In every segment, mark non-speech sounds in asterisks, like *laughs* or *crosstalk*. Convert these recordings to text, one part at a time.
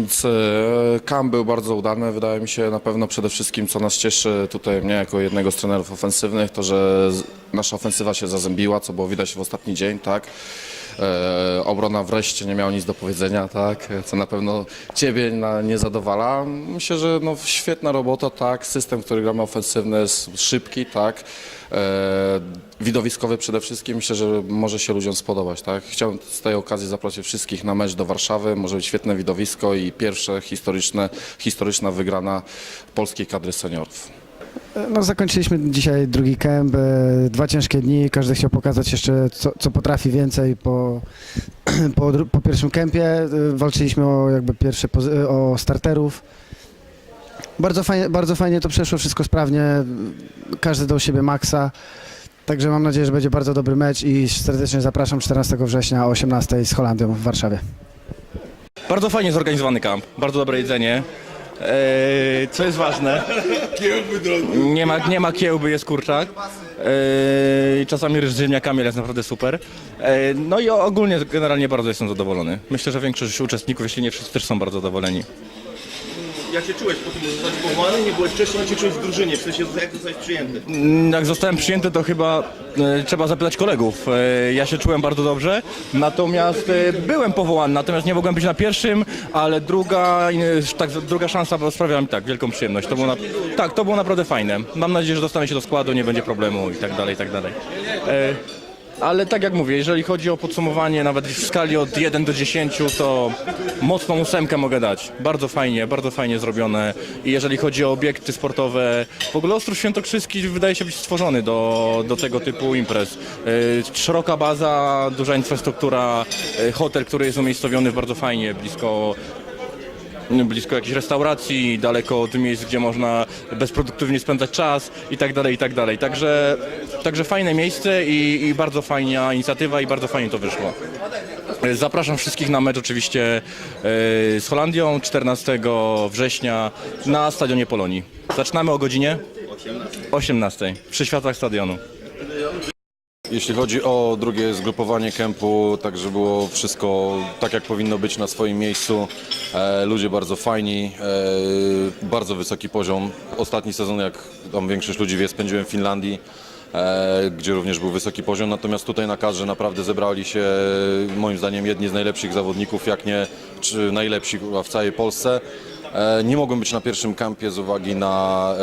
Więc e, Camp był bardzo udany, wydaje mi się na pewno przede wszystkim co nas cieszy tutaj mnie jako jednego z trenerów ofensywnych, to że nasza ofensywa się zazębiła, co było widać w ostatni dzień, tak. E, obrona wreszcie nie miała nic do powiedzenia, tak, co na pewno Ciebie nie zadowala. Myślę, że no, świetna robota, tak, system, który gramy ofensywny jest szybki, tak, e, widowiskowy przede wszystkim. Myślę, że może się ludziom spodobać, tak. Chciałem z tej okazji zaprosić wszystkich na mecz do Warszawy, może być świetne widowisko i pierwsze historyczne, historyczna wygrana polskiej kadry seniorów. No, zakończyliśmy dzisiaj drugi kemp, e, dwa ciężkie dni, każdy chciał pokazać jeszcze co, co potrafi więcej po, *clears throat* po, po pierwszym kempie, E, walczyliśmy o jakby pierwsze o starterów. Bardzo fajnie, bardzo fajnie to przeszło, wszystko sprawnie, każdy dał siebie maksa, także mam nadzieję, że będzie bardzo dobry mecz i serdecznie zapraszam 14 września o 18 z Holandią w Warszawie. Bardzo fajnie zorganizowany kamp, bardzo dobre jedzenie. Eee, co jest ważne? Nie ma, nie ma kiełby, jest kurczak. Eee, czasami ryż z ziemniakami, ale jest naprawdę super. Eee, no i ogólnie generalnie bardzo jestem zadowolony. Myślę, że większość uczestników, jeśli nie wszyscy, też są bardzo zadowoleni. Jak się czułeś po tym, że zostałeś powołany? Nie byłeś wcześniej, jak się czułeś w drużynie? W sensie, jak zostałeś przyjęty? Mm, Jak zostałem przyjęty, to chyba e, trzeba zapytać kolegów. E, ja się czułem bardzo dobrze, natomiast e, byłem powołany, natomiast nie mogłem być na pierwszym, ale druga, e, tak, druga szansa sprawiała mi tak wielką przyjemność. To było na, tak, to było naprawdę fajne. Mam nadzieję, że dostanę się do składu, nie będzie problemu i tak dalej, i tak dalej. E, ale tak jak mówię, jeżeli chodzi o podsumowanie nawet w skali od 1 do 10, to mocną ósemkę mogę dać. Bardzo fajnie, bardzo fajnie zrobione. I jeżeli chodzi o obiekty sportowe, w ogóle Ostrów Świętokrzyski wydaje się być stworzony do, do tego typu imprez. Yy, Szeroka baza, duża infrastruktura, yy, hotel, który jest umiejscowiony bardzo fajnie, blisko blisko jakichś restauracji, daleko od miejsc, gdzie można bezproduktywnie spędzać czas i tak dalej, i tak dalej. Także, także fajne miejsce i, i bardzo fajna inicjatywa i bardzo fajnie to wyszło. Zapraszam wszystkich na mecz oczywiście e, z Holandią 14 września na Stadionie Polonii. Zaczynamy o godzinie 18 przy światłach stadionu. Jeśli chodzi o drugie zgrupowanie kempu, także było wszystko tak jak powinno być na swoim miejscu. E, ludzie bardzo fajni, e, bardzo wysoki poziom. Ostatni sezon, jak tam większość ludzi wie, spędziłem w Finlandii, e, gdzie również był wysoki poziom. Natomiast tutaj na kadrze naprawdę zebrali się moim zdaniem jedni z najlepszych zawodników, jak nie czy najlepsi w całej Polsce. E, Nie mogłem być na pierwszym kampie z uwagi na,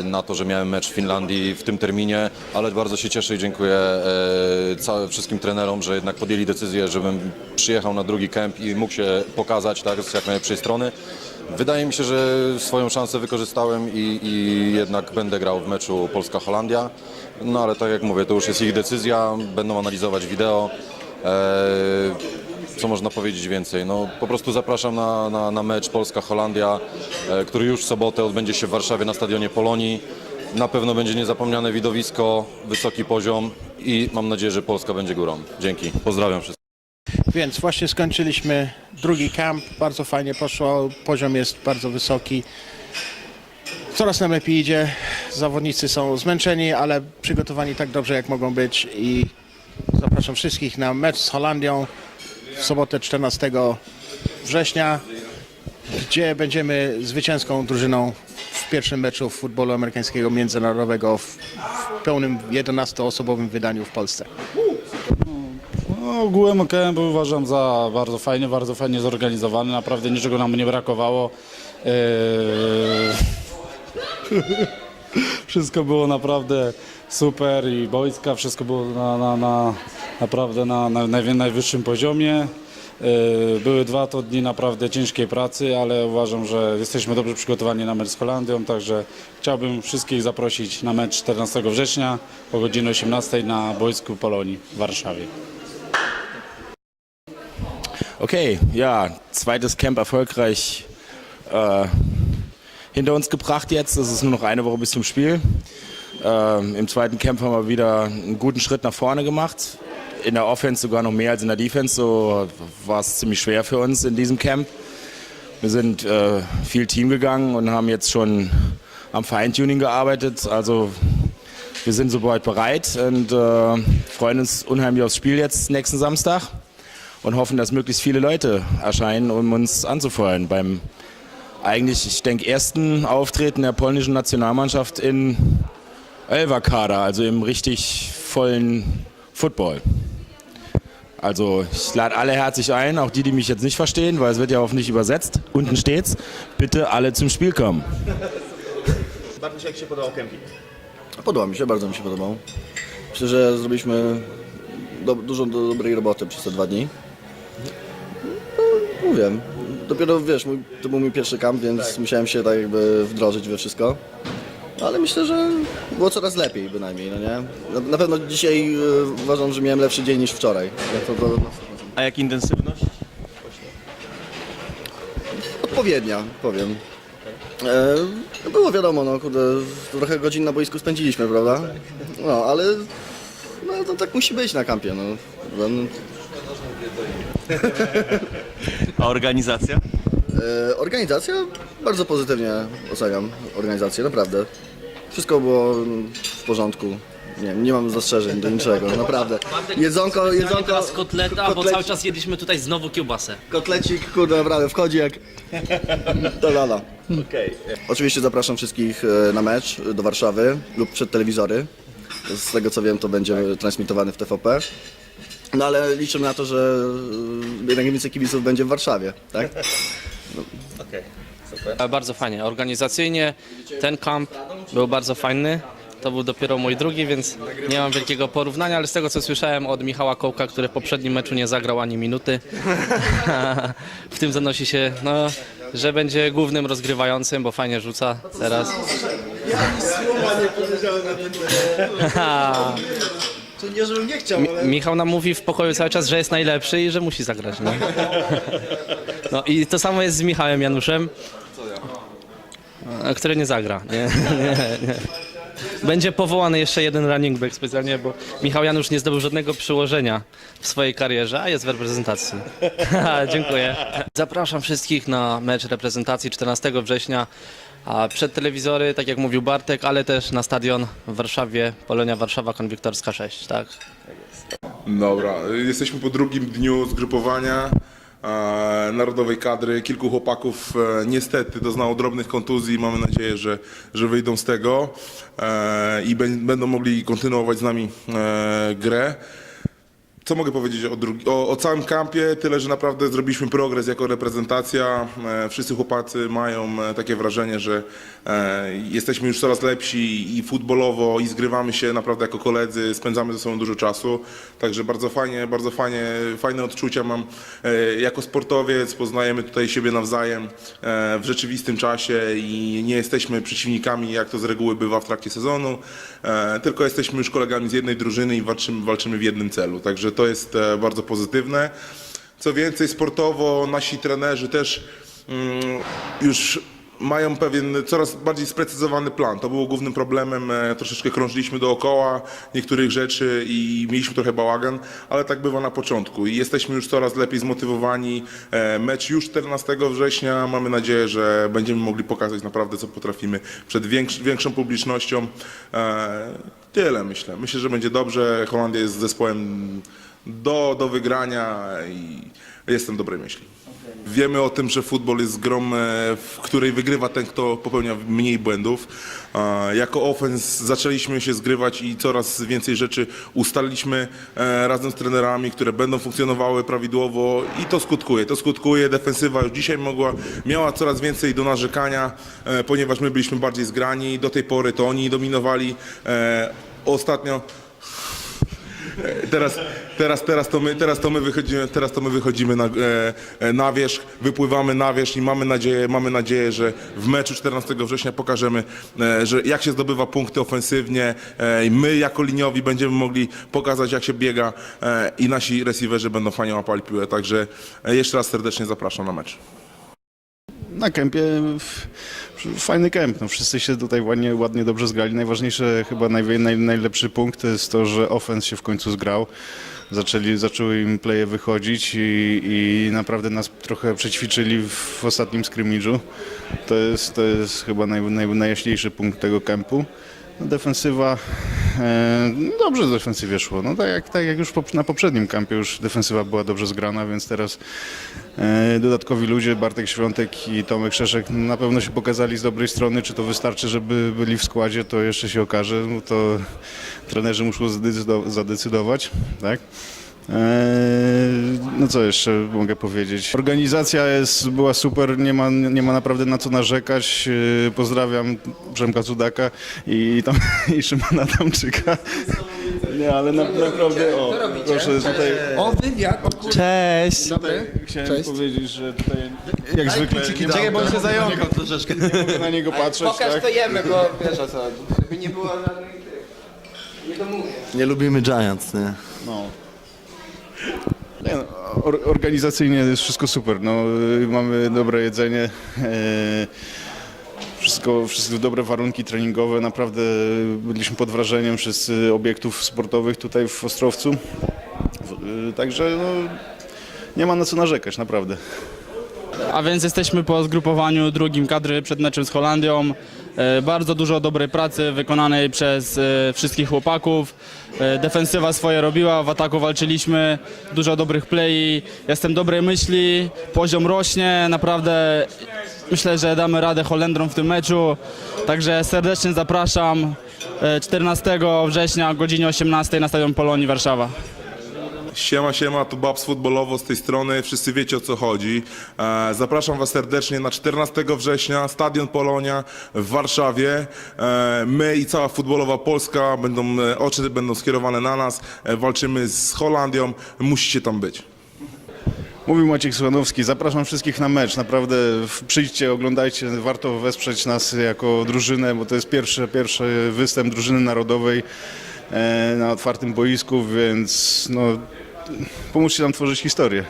e, na to, że miałem mecz w Finlandii w tym terminie, ale bardzo się cieszę i dziękuję e, całym wszystkim trenerom, że jednak podjęli decyzję, żebym przyjechał na drugi kemp i mógł się pokazać tak, z jak najlepszej strony. Wydaje mi się, że swoją szansę wykorzystałem i, i jednak będę grał w meczu Polska-Holandia. No ale tak jak mówię, to już jest ich decyzja, będą analizować wideo. E, co można powiedzieć więcej? No, po prostu zapraszam na, na, na mecz Polska-Holandia, e, który już w sobotę odbędzie się w Warszawie na stadionie Polonii. Na pewno będzie niezapomniane widowisko, wysoki poziom i mam nadzieję, że Polska będzie górą. Dzięki. Pozdrawiam wszystkich. Więc właśnie skończyliśmy drugi kamp. Bardzo fajnie poszło. Poziom jest bardzo wysoki. Coraz nam lepiej idzie. Zawodnicy są zmęczeni, ale przygotowani tak dobrze, jak mogą być. I zapraszam wszystkich na mecz z Holandią sobotę 14 września, gdzie będziemy zwycięską drużyną w pierwszym meczu futbolu amerykańskiego międzynarodowego w, w pełnym 11-osobowym wydaniu w Polsce. No, ogółem KMB uważam za bardzo fajny, bardzo fajnie zorganizowany. Naprawdę niczego nam nie brakowało. Eee, *laughs* wszystko było naprawdę super i boiska, wszystko było na, na, na, naprawdę na, na najwy- najwyższym poziomie. Eee, Były dwa to dni naprawdę ciężkiej pracy, ale uważam, że jesteśmy dobrze przygotowani na mecz z Holandią, także chciałbym wszystkich zaprosić na mecz 14 września o godzinie 18 na boisku Polonii w Warszawie. Okay, ja, zweites Camp erfolgreich äh, hinter uns gebracht jetzt. Es ist nur noch eine Woche bis zum Spiel. Ähm, Im zweiten Camp haben wir wieder einen guten Schritt nach vorne gemacht. In der Offense sogar noch mehr als in der Defense. So war es ziemlich schwer für uns in diesem Camp. Wir sind äh, viel Team gegangen und haben jetzt schon am Feintuning gearbeitet. Also wir sind soweit bereit und äh, freuen uns unheimlich aufs Spiel jetzt nächsten Samstag. und hoffen, dass möglichst viele Leute erscheinen, um uns anzufeuern beim eigentlich, ich denke, ersten Auftreten der polnischen Nationalmannschaft in Elva-Kader, also im richtig vollen Football. Also ich lade alle herzlich ein, auch die, die mich jetzt nicht verstehen, weil es wird ja hoffentlich übersetzt. Unten steht's. Bitte alle zum Spiel kommen. Bartosz, jak się podobał kemping? Podoba mi się, bardzo mi się podobał. Myślę, że zrobiliśmy do, dużo do, dobrej roboty przez te dwa dni. No, mówię, dopiero wiesz, mój, to był mój pierwszy kamp, więc musiałem się tak jakby wdrożyć we wszystko. Ale myślę, że było coraz lepiej bynajmniej, no nie? Na, na pewno dzisiaj e, uważam, że miałem lepszy dzień niż wczoraj. To, to, A jak intensywność? odpowiednia, powiem. E, było wiadomo, no kurde, trochę godzin na boisku spędziliśmy, prawda? No, ale no, to tak musi być na kampie, no. No, A organizacja? E, organizacja, bardzo pozytywnie oceniam organizację, naprawdę. Wszystko było w porządku. Nie, nie mam zastrzeżeń do niczego, naprawdę. Jedzonko, jedzonko, teraz kotleta, bo kotleci- cały czas jedliśmy tutaj znowu kiełbasę. kotlecik, kurde, naprawdę wchodzi jak... To lala. Okej. Oczywiście zapraszam wszystkich e, na mecz do Warszawy lub przed telewizory. Z tego co wiem, to będzie transmitowany w TVP. No ale liczę na to, że e, jednak więcej kibiców będzie w Warszawie, tak? E, Bardzo fajnie. Organizacyjnie ten kamp był bardzo fajny. To był dopiero mój drugi, więc nie mam wielkiego porównania, ale z tego co słyszałem od Michała Kołka, który w poprzednim meczu nie zagrał ani minuty, *laughs* w tym zanosi się, no, że będzie głównym rozgrywającym, bo fajnie rzuca teraz. *laughs* To nie, żebym nie chciał, Mi- Michał nam mówi w pokoju cały czas, że jest najlepszy i że musi zagrać. No, no i to samo jest z Michałem Januszem, e, który nie zagra. Nie, *laughs* nie, nie. Będzie powołany jeszcze jeden running back specjalnie, bo Michał Janusz nie zdobył żadnego przyłożenia w swojej karierze, a jest w reprezentacji. *laughs* Dziękuję. Zapraszam wszystkich na mecz reprezentacji 14 września. A przed telewizory, tak jak mówił Bartek, ale też na stadion w Warszawie, Polonia Warszawa Konwiktorska 6, tak? Dobra, jesteśmy po drugim dniu zgrupowania e, narodowej kadry. Kilku chłopaków e, niestety doznało drobnych kontuzji. Mamy nadzieję, że, że wyjdą z tego e, i bę- będą mogli kontynuować z nami e, grę. Co mogę powiedzieć o, drugi, o, o całym kampie? Tyle, że naprawdę zrobiliśmy progres jako reprezentacja. E, wszyscy chłopacy mają e, takie wrażenie, że e, jesteśmy już coraz lepsi i futbolowo, i zgrywamy się naprawdę jako koledzy, spędzamy ze sobą dużo czasu. Także bardzo fajnie, bardzo fajnie, fajne odczucia mam jako sportowiec. Poznajemy tutaj siebie nawzajem w rzeczywistym czasie i nie jesteśmy przeciwnikami, jak to z reguły bywa w trakcie sezonu, tylko jesteśmy już kolegami z jednej drużyny i walczymy, walczymy w jednym celu. Także to jest e, bardzo pozytywne. Co więcej, sportowo nasi trenerzy też mm, już mają pewien coraz bardziej sprecyzowany plan. To było głównym problemem. e, Troszeczkę krążyliśmy dookoła niektórych rzeczy i mieliśmy trochę bałagan, ale tak bywa na początku. I jesteśmy już coraz lepiej zmotywowani. E, Mecz już 14 września. Mamy nadzieję, że będziemy mogli pokazać naprawdę, co potrafimy przed większ, większą publicznością. Tyle myślę. Myślę, że będzie dobrze. Holandia jest zespołem do, do wygrania i jestem dobrej myśli. Wiemy o tym, że futbol jest grą, e, w której wygrywa ten, kto popełnia mniej błędów. Jako ofens zaczęliśmy się zgrywać i coraz więcej rzeczy ustaliliśmy e, razem z trenerami, które będą funkcjonowały prawidłowo i to skutkuje. To skutkuje. Defensywa już dzisiaj mogła, miała coraz więcej do narzekania, e, ponieważ my byliśmy bardziej zgrani. Do tej pory to oni dominowali. Ostatnio *laughs* Teraz, teraz, teraz, to my, teraz, to my wychodzimy, teraz to my wychodzimy na, e, e, na wierzch, wypływamy na wierzch i mamy nadzieję, mamy nadzieję, że w meczu 14 września pokażemy, e, że jak się zdobywa punkty ofensywnie e, i my jako liniowi będziemy mogli pokazać jak się biega e, i nasi receiverzy będą fajnie łapali piłę. Także e, jeszcze raz serdecznie zapraszam na mecz. Na kempie fajny kemp. No, wszyscy się tutaj ładnie, ładnie dobrze zgrali. Najważniejsze, chyba naj, naj, najlepszy punkt jest to, że ofens się w końcu zgrał. Zaczęli, zaczęły im playe wychodzić i, i naprawdę nas trochę przećwiczyli w ostatnim skrymidżu. To jest, to jest chyba naj, naj, najjaśniejszy punkt tego kempu. No, defensywa dobrze w defensywie szło. No tak jak, tak jak już na poprzednim kampie już defensywa była dobrze zgrana, więc teraz e, dodatkowi ludzie, Bartek Świątek i Tomek Szeszek na pewno się pokazali z dobrej strony. Czy to wystarczy, żeby byli w składzie, to jeszcze się okaże. No to trenerzy muszą zadecydo- zadecydować, tak? Eee, No co jeszcze mogę powiedzieć? Organizacja jest, była super, nie ma, nie ma naprawdę na co narzekać. Eee, Pozdrawiam Przemka Cudaka i, tam, *laughs* i Szymona Tamczyka. *laughs* Nie, ale na, naprawdę, o, proszę tutaj, O, wywiad. Cześć! tutaj chciałem powiedzieć, że tutaj jak zwykle nie, Czekaj, bo się zająkał troszeczkę. Nie mogę na niego patrzeć, Pokaż tak? to jemy, bo wiesz o co. Żeby nie było żadnych tych. Nie. Nie lubimy Giants, nie? No. Nie, no, or, organizacyjnie jest wszystko super. No, y, mamy dobre jedzenie. e, Wszystko, wszystko dobre warunki treningowe. Naprawdę byliśmy pod wrażeniem wszyscy obiektów sportowych tutaj w Ostrowcu. Y, Także no, nie ma na co narzekać, naprawdę. A więc jesteśmy po zgrupowaniu drugim kadry przed meczem z Holandią. E, Bardzo dużo dobrej pracy wykonanej przez e, wszystkich chłopaków. E, Defensywa swoje robiła, w ataku walczyliśmy, dużo dobrych play. Jestem dobrej myśli, poziom rośnie, naprawdę myślę, że damy radę Holendrom w tym meczu. Także serdecznie zapraszam e, 14 września o godzinie 18 na Stadion Polonii Warszawa. Siema, siema, tu Babs Futbolowo z tej strony, wszyscy wiecie o co chodzi. E, zapraszam Was serdecznie na 14 września, Stadion Polonia w Warszawie. E, my i cała futbolowa Polska, będą, e, oczy będą skierowane na nas, walczymy z Holandią, musicie tam być. Mówił Maciek Słuchanowski, zapraszam wszystkich na mecz. Naprawdę przyjdźcie, oglądajcie, warto wesprzeć nas jako drużynę, bo to jest pierwszy, pierwszy występ drużyny narodowej na otwartym boisku, więc no, pomóżcie nam tworzyć historię.